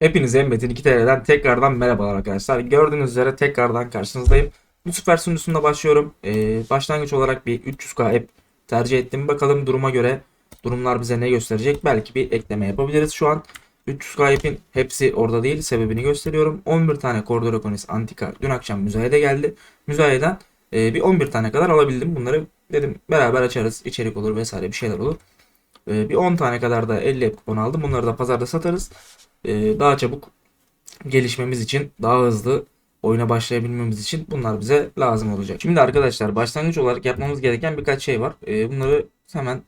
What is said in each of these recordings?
Hepinize Metin 2 TL'den tekrardan merhabalar arkadaşlar. Gördüğünüz üzere tekrardan karşınızdayım. Bu sefer sunucusunda başlıyorum. Ee, başlangıç olarak bir 300k app tercih ettim. Bakalım duruma göre durumlar bize ne gösterecek. Belki bir ekleme yapabiliriz şu an. 300k app'in hepsi orada değil. Sebebini gösteriyorum. 11 tane Cordero Econis Antika dün akşam müzayede geldi. Müzayeden e, bir 11 tane kadar alabildim. Bunları dedim beraber açarız. İçerik olur vesaire bir şeyler olur. E, bir 10 tane kadar da 50 app kupon aldım. Bunları da pazarda satarız e, daha çabuk gelişmemiz için, daha hızlı oyuna başlayabilmemiz için bunlar bize lazım olacak. Şimdi arkadaşlar başlangıç olarak yapmamız gereken birkaç şey var. E, bunları hemen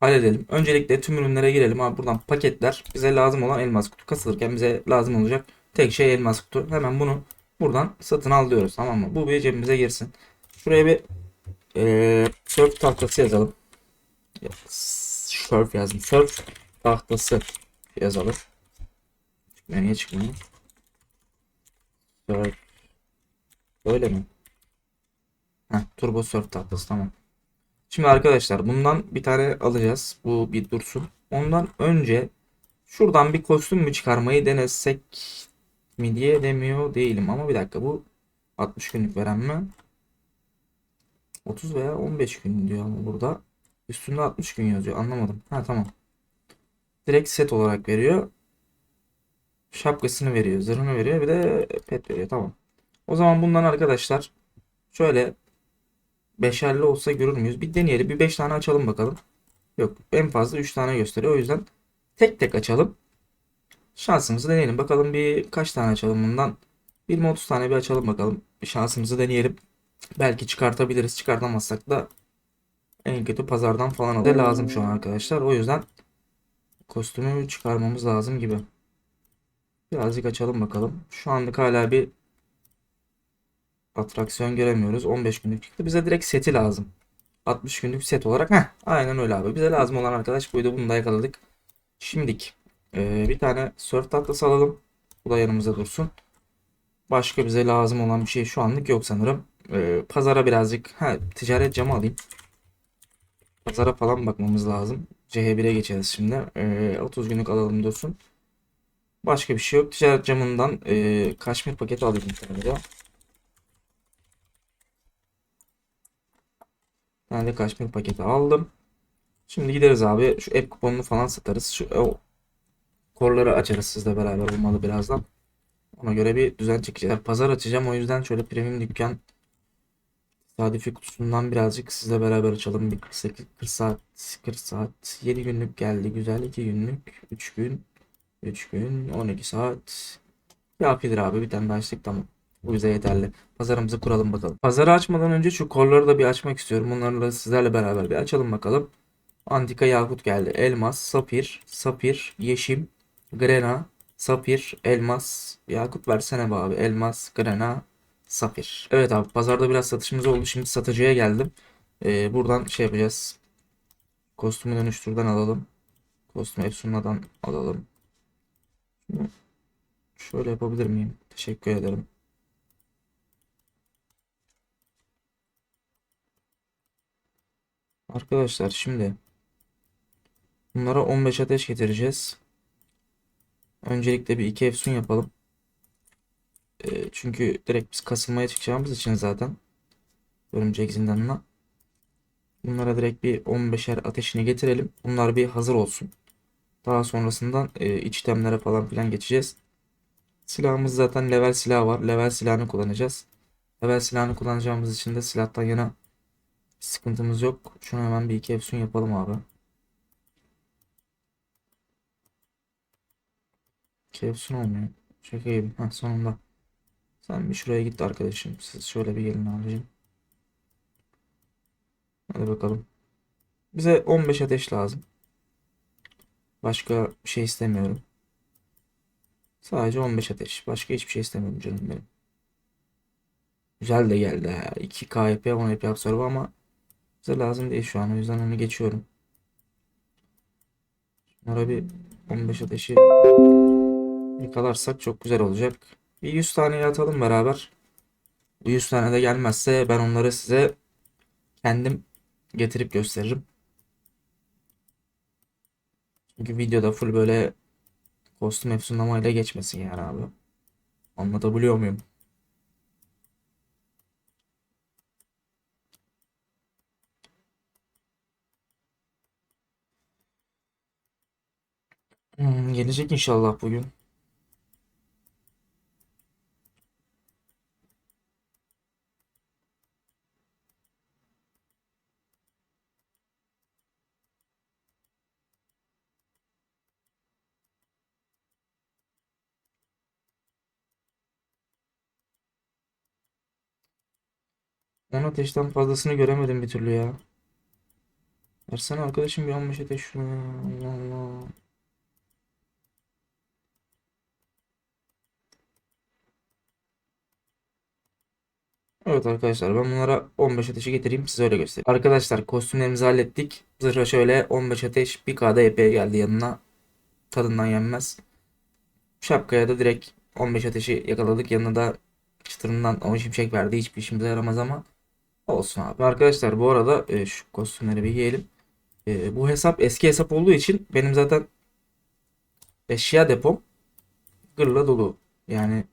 halledelim. Öncelikle tüm ürünlere girelim. Abi buradan paketler bize lazım olan elmas kutu kasılırken bize lazım olacak tek şey elmas kutu. Hemen bunu buradan satın al diyoruz tamam mı? Bu bir cebimize girsin. Şuraya bir e, surf tahtası yazalım. Surf yazdım. Surf tahtası yazalım. Ya niye çıkmıyor? Surf. Mi? Heh, turbo surf tahtası tamam. Şimdi arkadaşlar bundan bir tane alacağız. Bu bir dursun. Ondan önce şuradan bir kostüm mü çıkarmayı denesek mi diye demiyor değilim. Ama bir dakika bu 60 günlük veren mi? 30 veya 15 gün diyor ama burada. Üstünde 60 gün yazıyor. Anlamadım. Ha tamam. Direkt set olarak veriyor. Şapkasını veriyor. Zırhını veriyor. Bir de pet veriyor. Tamam. O zaman bundan arkadaşlar şöyle beşerli olsa görür müyüz? Bir deneyelim. Bir 5 tane açalım bakalım. Yok. En fazla 3 tane gösteriyor. O yüzden tek tek açalım. Şansımızı deneyelim. Bakalım bir kaç tane açalım bundan. 20-30 tane bir açalım bakalım. Şansımızı deneyelim. Belki çıkartabiliriz. Çıkartamazsak da en kötü pazardan falan alır. Lazım şu an arkadaşlar. O yüzden kostümü çıkarmamız lazım gibi. Birazcık açalım bakalım. Şu anlık hala bir atraksiyon göremiyoruz. 15 günlük çıktı. Bize direkt seti lazım. 60 günlük set olarak. Heh, aynen öyle abi. Bize lazım olan arkadaş buydu. Bunu da yakaladık. Şimdik e, bir tane surf tahtası alalım. Bu da yanımızda dursun. Başka bize lazım olan bir şey şu anlık yok sanırım. E, pazara birazcık ha, ticaret camı alayım. Pazara falan bakmamız lazım. CH1'e geçeriz şimdi. E, 30 günlük alalım dursun. Başka bir şey yok. Ticaret camından e, kaşmir paketi alayım bir tane. Bir tane de kaşmir paketi aldım. Şimdi gideriz abi. Şu app kuponunu falan satarız. Şu o korları açarız sizle beraber olmalı birazdan. Ona göre bir düzen çekeceğiz. Pazar açacağım o yüzden şöyle premium dükkan Sadifi kutusundan birazcık sizle beraber açalım. Bir 48, 40 saat, 40 saat, 7 günlük geldi. Güzel 2 günlük, 3 gün, 3 gün, 12 saat. Kafidir abi bir tane daha açtık tamam. Bu bize yeterli. Pazarımızı kuralım bakalım. Pazarı açmadan önce şu kolları da bir açmak istiyorum. Bunları da sizlerle beraber bir açalım bakalım. Antika yakut geldi. Elmas, sapir, sapir, yeşim, grena, sapir, elmas, yakut versene be abi. Elmas, grena, sapir. Evet abi pazarda biraz satışımız oldu. Şimdi satıcıya geldim. Ee, buradan şey yapacağız. Kostümü dönüştürden alalım. Kostümü Efsuna'dan alalım. Şöyle yapabilir miyim? Teşekkür ederim. Arkadaşlar şimdi bunlara 15 ateş getireceğiz. Öncelikle bir iki efsun yapalım. E, çünkü direkt biz kasılmaya çıkacağımız için zaten örümcek zindanına. Bunlara direkt bir 15'er ateşini getirelim. Bunlar bir hazır olsun. Daha sonrasından e, iç itemlere falan filan geçeceğiz. Silahımız zaten level silah var. Level silahını kullanacağız. Level silahını kullanacağımız için de silahtan yana sıkıntımız yok. Şunu hemen bir iki efsun yapalım abi. İki efsun olmuyor. Şaka gibi. Sonunda. Sen bir şuraya git arkadaşım. Siz şöyle bir gelin abicim. Hadi bakalım. Bize 15 ateş lazım. Başka bir şey istemiyorum. Sadece 15 ateş. Başka hiçbir şey istemiyorum canım benim. Güzel de geldi ha. 2 KP 10 EP absorbe ama bize lazım değil şu an. O yüzden onu geçiyorum. Bunlara bir 15 ateşi yakalarsak çok güzel olacak. Bir 100 tane atalım beraber. Bu 100 tane de gelmezse ben onları size kendim getirip gösteririm. Çünkü videoda full böyle Kostüm efsunlamayla geçmesin yani abi. Anlatabiliyor muyum? Hmm, gelecek inşallah bugün. On ateşten fazlasını göremedim bir türlü ya. Versene arkadaşım bir 15 ateş şunu ya. Allah Allah. Evet arkadaşlar ben bunlara 15 ateşi getireyim size öyle göstereyim. Arkadaşlar kostümlerimizi hallettik. Zırha şöyle 15 ateş bir kda epey geldi yanına. Tadından yenmez. Şapkaya da direkt 15 ateşi yakaladık. Yanına da çıtırından 10 şimşek verdi. Hiçbir işimize yaramaz ama olsun abi. Arkadaşlar bu arada e, şu kostümleri bir giyelim. E, bu hesap eski hesap olduğu için benim zaten eşya depom gırla dolu. Yani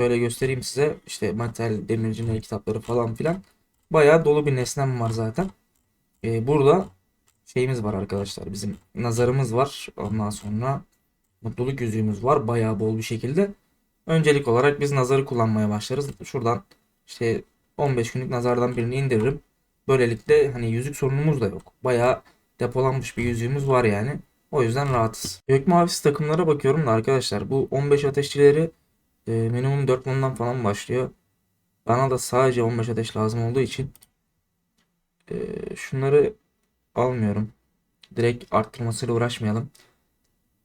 Şöyle göstereyim size. İşte materyal, demircinin kitapları falan filan. Bayağı dolu bir nesnem var zaten. Ee, burada şeyimiz var arkadaşlar. Bizim nazarımız var. Ondan sonra mutluluk yüzüğümüz var. Bayağı bol bir şekilde. Öncelik olarak biz nazarı kullanmaya başlarız. Şuradan işte 15 günlük nazardan birini indiririm. Böylelikle hani yüzük sorunumuz da yok. Bayağı depolanmış bir yüzüğümüz var yani. O yüzden rahatız. Gök mavisi takımlara bakıyorum da arkadaşlar bu 15 ateşçileri e, minimum 4 bundan falan başlıyor. Bana da sadece 15 ateş lazım olduğu için e, şunları almıyorum. Direkt arttırmasıyla uğraşmayalım.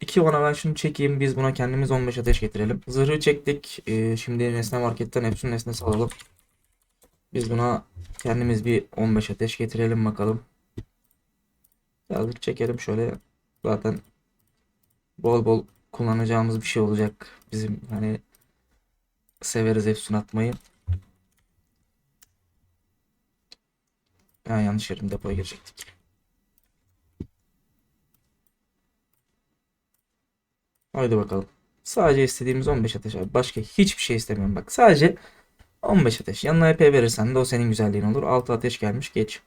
2 bana ben şunu çekeyim. Biz buna kendimiz 15 ateş getirelim. Zırhı çektik. E, şimdi nesne marketten hepsinin nesnesi alalım. Biz buna kendimiz bir 15 ateş getirelim bakalım. Birazcık çekelim şöyle. Zaten bol bol kullanacağımız bir şey olacak. Bizim hani severiz efsun atmayı. Ha, yanlış yerim depoya girecektik. Haydi bakalım. Sadece istediğimiz 15 ateş abi. Başka hiçbir şey istemiyorum bak. Sadece 15 ateş. Yanına EP verirsen de o senin güzelliğin olur. 6 ateş gelmiş geç.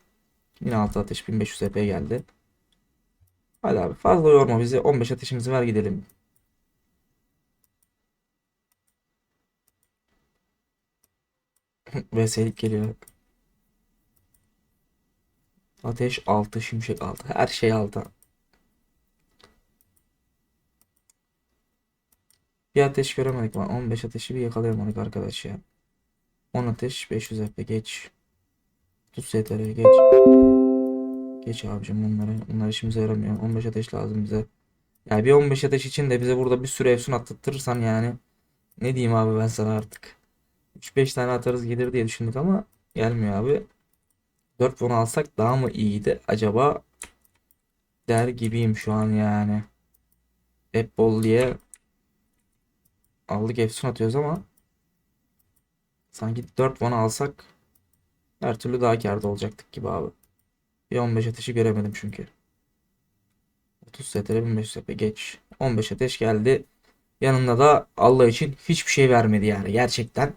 Yine 6 ateş 1500 EP geldi. Hadi abi fazla yorma bizi. 15 ateşimizi ver gidelim. Veselik geliyor. Ateş 6, şimşek 6. Her şey 6. Bir ateş göremedik ama 15 ateşi bir yakalayamadık arkadaş ya. 10 ateş 500 FP geç. Tut STR'ye geç. Geç abicim bunları. Bunlar işimize yaramıyor. 15 ateş lazım bize. Yani bir 15 ateş için de bize burada bir sürü efsun attırtırsan yani. Ne diyeyim abi ben sana artık. 3-5 tane atarız gelir diye düşündük ama gelmiyor abi. 4 puan alsak daha mı iyiydi acaba der gibiyim şu an yani. Hep diye aldık efsun atıyoruz ama sanki 4 puan alsak her türlü daha kârda olacaktık gibi abi. Bir 15 ateşi göremedim çünkü. 30 STR 1500 SP geç. 15 ateş geldi. Yanında da Allah için hiçbir şey vermedi yani gerçekten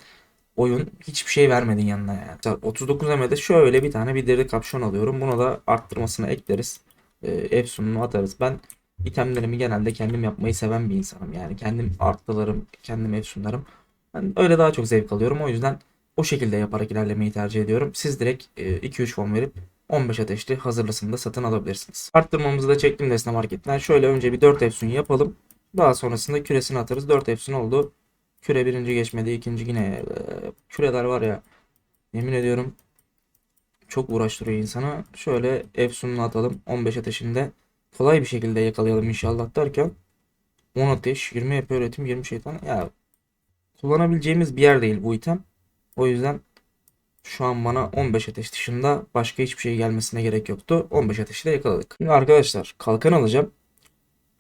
oyun hiçbir şey vermedin yanına yani. 39 MB'de şöyle bir tane bir deri kapşon alıyorum. Buna da arttırmasını ekleriz. E, Epson'unu atarız. Ben itemlerimi genelde kendim yapmayı seven bir insanım. Yani kendim arttılarım, kendim Epson'larım. Ben öyle daha çok zevk alıyorum. O yüzden o şekilde yaparak ilerlemeyi tercih ediyorum. Siz direkt e, 2-3 fon verip 15 ateşli hazırlasını da satın alabilirsiniz. Arttırmamızı da çektim Desne Market'ten. Şöyle önce bir 4 Epson yapalım. Daha sonrasında küresini atarız. 4 Epson oldu. Küre birinci geçmedi. ikinci yine e, küreler var ya yemin ediyorum çok uğraştırıyor insana. Şöyle Efsun'unu atalım. 15 ateşinde kolay bir şekilde yakalayalım inşallah derken 10 ateş, 20 EP üretim, 20 şeytan. Ya kullanabileceğimiz bir yer değil bu item. O yüzden şu an bana 15 ateş dışında başka hiçbir şey gelmesine gerek yoktu. 15 ateşi de yakaladık. Şimdi arkadaşlar kalkan alacağım.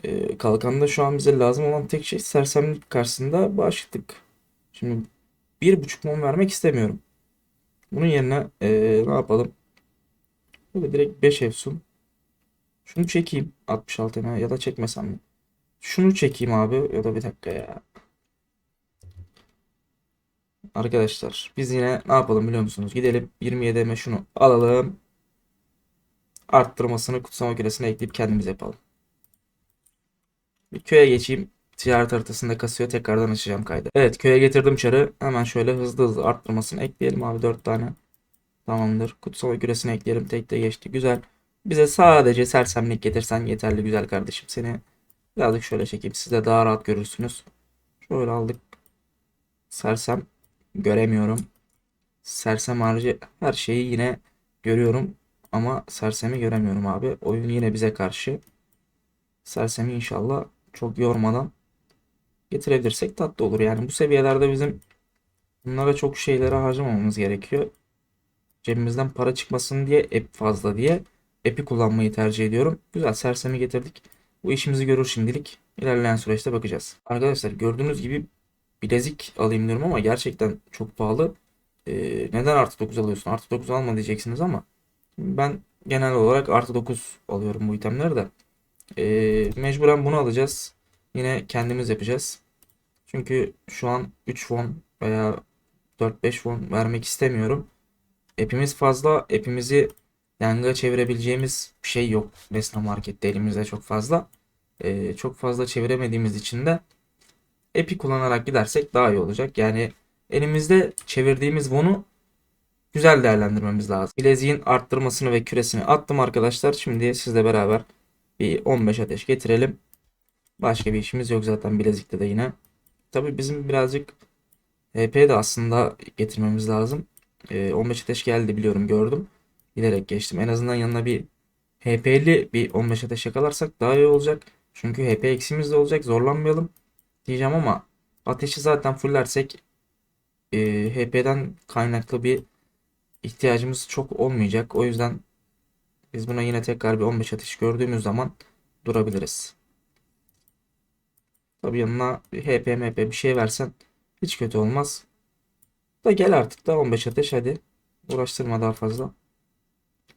Ee, kalkanda şu an bize lazım olan tek şey sersemlik karşısında bağışıklık. Şimdi bir buçuk mum vermek istemiyorum. Bunun yerine ee, ne yapalım? Böyle direkt 5 efsun. Şunu çekeyim 66 ya da çekmesem mi? Şunu çekeyim abi. Ya da bir dakika ya. Arkadaşlar biz yine ne yapalım biliyor musunuz? Gidelim 27'me şunu alalım. Arttırmasını kutsama küresine ekleyip kendimiz yapalım. Bir köye geçeyim. Ticaret haritasında kasıyor. Tekrardan açacağım kaydı. Evet köye getirdim çarı. Hemen şöyle hızlı hızlı arttırmasını ekleyelim abi 4 tane. Tamamdır. Kutsama küresine ekleyelim. Tek de geçti. Güzel. Bize sadece sersemlik getirsen yeterli güzel kardeşim. Seni birazcık şöyle çekeyim. Siz de daha rahat görürsünüz. Şöyle aldık. Sersem göremiyorum. Sersem harici her şeyi yine görüyorum. Ama sersemi göremiyorum abi. Oyun yine bize karşı. Sersemi inşallah çok yormadan getirebilirsek tatlı olur. Yani bu seviyelerde bizim bunlara çok şeylere harcamamamız gerekiyor. Cebimizden para çıkmasın diye ep fazla diye epi kullanmayı tercih ediyorum. Güzel sersemi getirdik. Bu işimizi görür şimdilik. İlerleyen süreçte bakacağız. Arkadaşlar gördüğünüz gibi bilezik alayım diyorum ama gerçekten çok pahalı. Ee, neden artı 9 alıyorsun? Artı 9 alma diyeceksiniz ama ben genel olarak artı 9 alıyorum bu itemleri de. Ee, mecburen bunu alacağız. Yine kendimiz yapacağız. Çünkü şu an 3 fon veya 4-5 fon vermek istemiyorum. Epimiz fazla. Epimizi yanga çevirebileceğimiz bir şey yok. Vesna Market'te elimizde çok fazla. Ee, çok fazla çeviremediğimiz için de epi kullanarak gidersek daha iyi olacak. Yani elimizde çevirdiğimiz bunu güzel değerlendirmemiz lazım. Bileziğin arttırmasını ve küresini attım arkadaşlar. Şimdi sizle beraber bir 15 ateş getirelim. Başka bir işimiz yok zaten bilezikte de yine. Tabii bizim birazcık HP de aslında getirmemiz lazım. Ee, 15 ateş geldi biliyorum gördüm. Giderek geçtim. En azından yanına bir HP'li bir 15 ateş yakalarsak daha iyi olacak. Çünkü HP eksimiz de olacak. Zorlanmayalım diyeceğim ama ateşi zaten fullersek e, HP'den kaynaklı bir ihtiyacımız çok olmayacak. O yüzden biz buna yine tekrar bir 15 atış gördüğümüz zaman durabiliriz. Tabii yanına HP MP bir şey versen hiç kötü olmaz. Da gel artık da 15 ateş hadi. Uğraştırma daha fazla.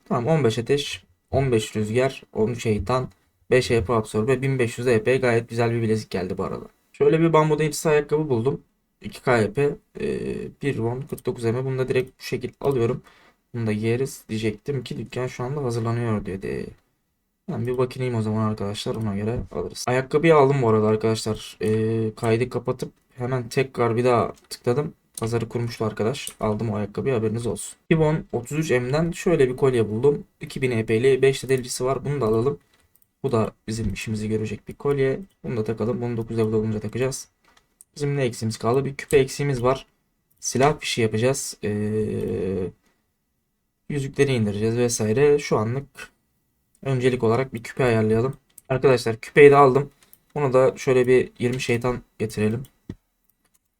Tamam 15 ateş, 15 rüzgar, 10 şeytan, 5 HP absorbe, 1500 EP gayet güzel bir bilezik geldi bu arada. Şöyle bir bambu delisi ayakkabı buldum. 2 KP, e, 1 won 49 M. Bunu da direkt bu şekilde alıyorum. Bunu da giyeriz diyecektim ki dükkan şu anda hazırlanıyor dedi. Ben bir bakayım o zaman arkadaşlar ona göre alırız. Ayakkabıyı aldım bu arada arkadaşlar. E, kaydı kapatıp hemen tekrar bir daha tıkladım. Pazarı kurmuştu arkadaş. Aldım o ayakkabıyı haberiniz olsun. Kibon 33M'den şöyle bir kolye buldum. 2000 EP'li 5 de delicisi var. Bunu da alalım. Bu da bizim işimizi görecek bir kolye. Bunu da takalım. Bunu 9 level olunca takacağız. Bizim ne eksiğimiz kaldı? Bir küpe eksiğimiz var. Silah fişi yapacağız. Ee, yüzükleri indireceğiz vesaire. Şu anlık öncelik olarak bir küpe ayarlayalım. Arkadaşlar küpeyi de aldım. Ona da şöyle bir 20 şeytan getirelim.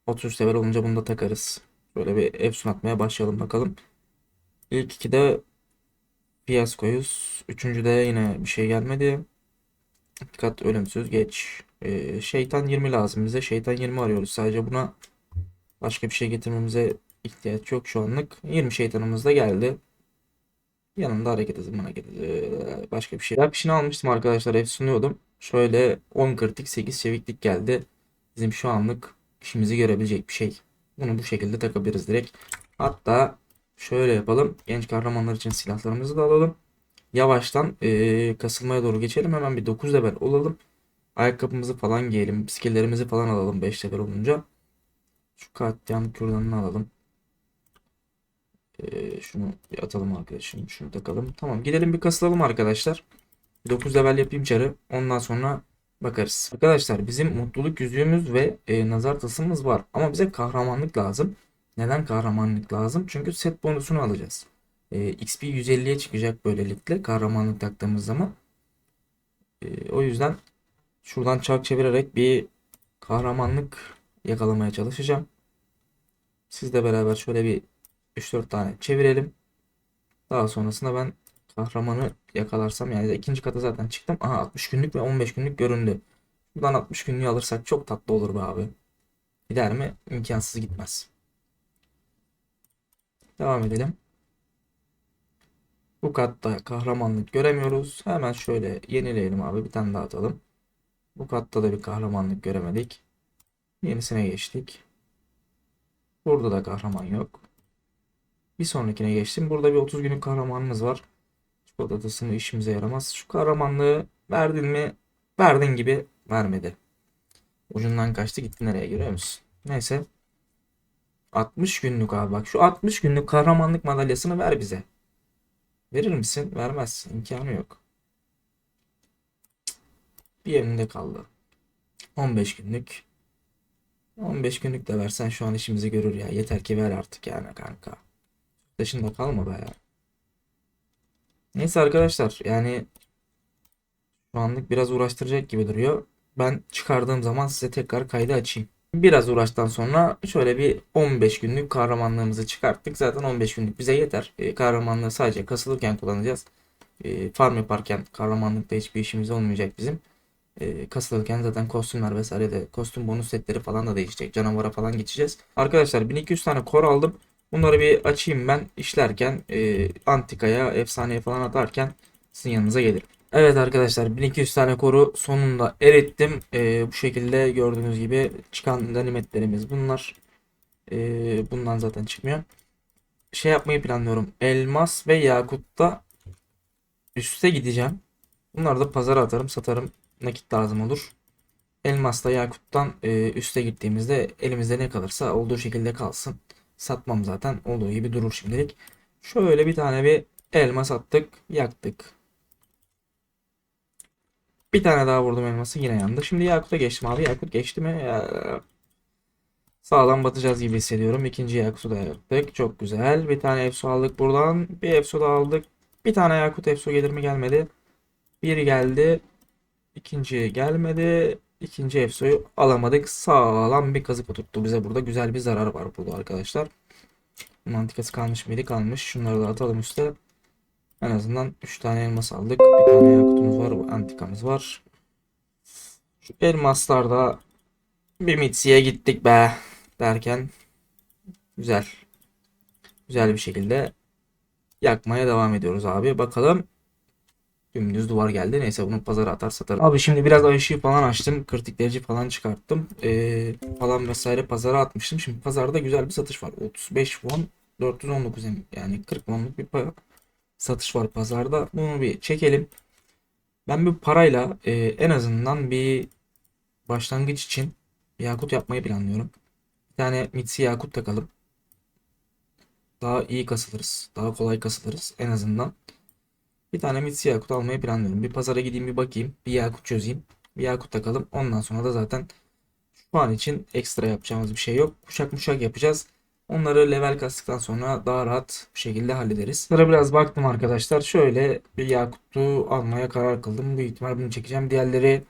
33 level olunca bunu da takarız. Şöyle bir efsun atmaya başlayalım bakalım. İlk iki de fiyaskoyuz. Üçüncüde yine bir şey gelmedi. Dikkat ölümsüz geç. Ee, şeytan 20 lazım bize. Şeytan 20 arıyoruz. Sadece buna başka bir şey getirmemize ihtiyaç yok şu anlık. 20 şeytanımız da geldi. Yanında hareket hızı hareket hızı. Başka bir şey. Ya pişini almıştım arkadaşlar. Efsunluyordum. Şöyle 10 kritik 8 çeviklik geldi. Bizim şu anlık işimizi görebilecek bir şey. Bunu bu şekilde takabiliriz direkt. Hatta şöyle yapalım. Genç kahramanlar için silahlarımızı da alalım. Yavaştan ee, kasılmaya doğru geçelim. Hemen bir 9 level olalım. Ayakkabımızı falan giyelim. Skilllerimizi falan alalım 5 level olunca. Şu katliam kürdanını alalım. Ee, şunu bir atalım arkadaşım. Şunu takalım. Tamam gidelim bir kasılalım arkadaşlar. 9 level yapayım çarı. Ondan sonra bakarız. Arkadaşlar bizim mutluluk yüzüğümüz ve e, nazar tasımız var. Ama bize kahramanlık lazım. Neden kahramanlık lazım? Çünkü set bonusunu alacağız. E, XP 150'ye çıkacak böylelikle kahramanlık taktığımız zaman. E, o yüzden şuradan çark çevirerek bir kahramanlık yakalamaya çalışacağım. Sizle beraber şöyle bir 3-4 tane çevirelim. Daha sonrasında ben kahramanı yakalarsam yani ikinci kata zaten çıktım. Aha 60 günlük ve 15 günlük göründü. Buradan 60 günlüğü alırsak çok tatlı olur be abi. Gider mi? İmkansız gitmez. Devam edelim. Bu katta kahramanlık göremiyoruz. Hemen şöyle yenileyelim abi. Bir tane daha atalım. Bu katta da bir kahramanlık göremedik. Yenisine geçtik. Burada da kahraman yok. Bir sonrakine geçtim. Burada bir 30 günlük kahramanımız var. Çikolatasını işimize yaramaz. Şu kahramanlığı verdin mi? Verdin gibi vermedi. Ucundan kaçtı gitti nereye görüyor musun? Neyse. 60 günlük abi bak. Şu 60 günlük kahramanlık madalyasını ver bize. Verir misin? Vermezsin. İmkanı yok. Bir elinde kaldı. 15 günlük. 15 günlük de versen şu an işimizi görür ya. Yeter ki ver artık yani kanka. Dışında kalma be ya. Neyse arkadaşlar yani şu anlık biraz uğraştıracak gibi duruyor. Ben çıkardığım zaman size tekrar kaydı açayım. Biraz uğraştan sonra şöyle bir 15 günlük kahramanlığımızı çıkarttık. Zaten 15 günlük bize yeter. E, kahramanlığı sadece kasılırken kullanacağız. E, farm yaparken kahramanlıkta hiçbir işimiz olmayacak bizim. E, kasılırken zaten kostümler vesaire de kostüm bonus setleri falan da değişecek. Canavara falan geçeceğiz. Arkadaşlar 1200 tane kor aldım. Bunları bir açayım ben işlerken e, antikaya, efsaneye falan atarken sizin yanınıza gelirim. Evet arkadaşlar 1200 tane koru sonunda erittim. E, bu şekilde gördüğünüz gibi çıkan ganimetlerimiz bunlar. E, bundan zaten çıkmıyor. Şey yapmayı planlıyorum. Elmas ve yakutta üste gideceğim. Bunları da pazara atarım satarım. Nakit lazım olur. Elmasla yakuttan e, üste gittiğimizde elimizde ne kalırsa olduğu şekilde kalsın. Satmam zaten. Olduğu gibi durur şimdilik. Şöyle bir tane bir elmas attık. Yaktık. Bir tane daha vurdum elması yine yandı. Şimdi Yakut'a geçtim abi. Yakut geçti mi? Ya, sağlam batacağız gibi hissediyorum. İkinci Yakut'u da yaptık. Çok güzel. Bir tane Efsu aldık buradan. Bir Efsu da aldık. Bir tane Yakut Efsu gelir mi gelmedi. Biri geldi. İkinci gelmedi. İkinci Efso'yu alamadık. Sağlam bir kazık oturttu bize burada. Güzel bir zarar var burada arkadaşlar. Mantikası kalmış mıydı? Kalmış. Şunları da atalım üste. En azından 3 tane elmas aldık. Bir tane yakutumuz var. Antikamız var. Şu elmaslarda bir Mitsi'ye gittik be derken güzel. Güzel bir şekilde yakmaya devam ediyoruz abi. Bakalım Dümdüz duvar geldi. Neyse bunu pazara atar satarım. Abi şimdi biraz ışığı falan açtım. Kritik derece falan çıkarttım. Ee, falan vesaire pazara atmıştım. Şimdi pazarda güzel bir satış var. 35 won 419 em- yani 40 wonluk bir para satış var pazarda. Bunu bir çekelim. Ben bir parayla e, en azından bir başlangıç için yakut yapmayı planlıyorum. Bir tane Mitsi yakut takalım. Daha iyi kasılırız. Daha kolay kasılırız en azından. Bir tane Mitsi yakut almayı planlıyorum. Bir pazara gideyim bir bakayım. Bir yakut çözeyim. Bir yakut takalım. Ondan sonra da zaten şu an için ekstra yapacağımız bir şey yok. Kuşak muşak yapacağız. Onları level kastıktan sonra daha rahat bir şekilde hallederiz. Sıra biraz baktım arkadaşlar. Şöyle bir yakutu almaya karar kıldım. Büyük ihtimal bunu çekeceğim. Diğerleri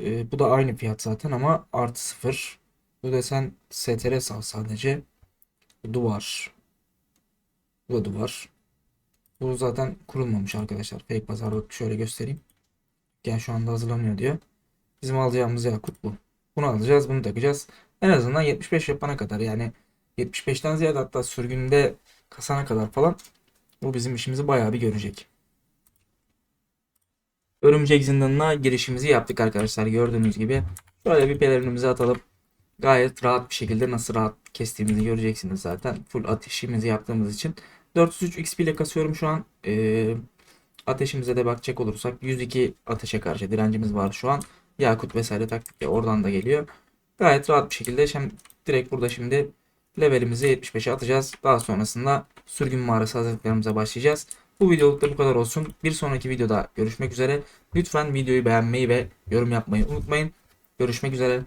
e, bu da aynı fiyat zaten ama artı sıfır. Bu desen STR sal sadece. Duvar. Bu da duvar. Bu zaten kurulmamış arkadaşlar. Fake pazarda şöyle göstereyim. Yani şu anda hazırlanıyor diyor. Bizim alacağımız yakut bu. Bunu alacağız, bunu takacağız. En azından 75 yapana kadar yani 75'ten ziyade hatta sürgünde kasana kadar falan bu bizim işimizi bayağı bir görecek. Örümcek zindanına girişimizi yaptık arkadaşlar gördüğünüz gibi. Şöyle bir pelerinimizi atalım. Gayet rahat bir şekilde nasıl rahat kestiğimizi göreceksiniz zaten. Full ateşimizi yaptığımız için. 403 XP ile kasıyorum şu an. Ee, ateşimize de bakacak olursak 102 ateşe karşı direncimiz var şu an. Yakut vesaire taktik de oradan da geliyor. Gayet rahat bir şekilde şimdi direkt burada şimdi levelimizi 75'e atacağız. Daha sonrasında sürgün mağarası hazırlıklarımıza başlayacağız. Bu videoluk da bu kadar olsun. Bir sonraki videoda görüşmek üzere. Lütfen videoyu beğenmeyi ve yorum yapmayı unutmayın. Görüşmek üzere.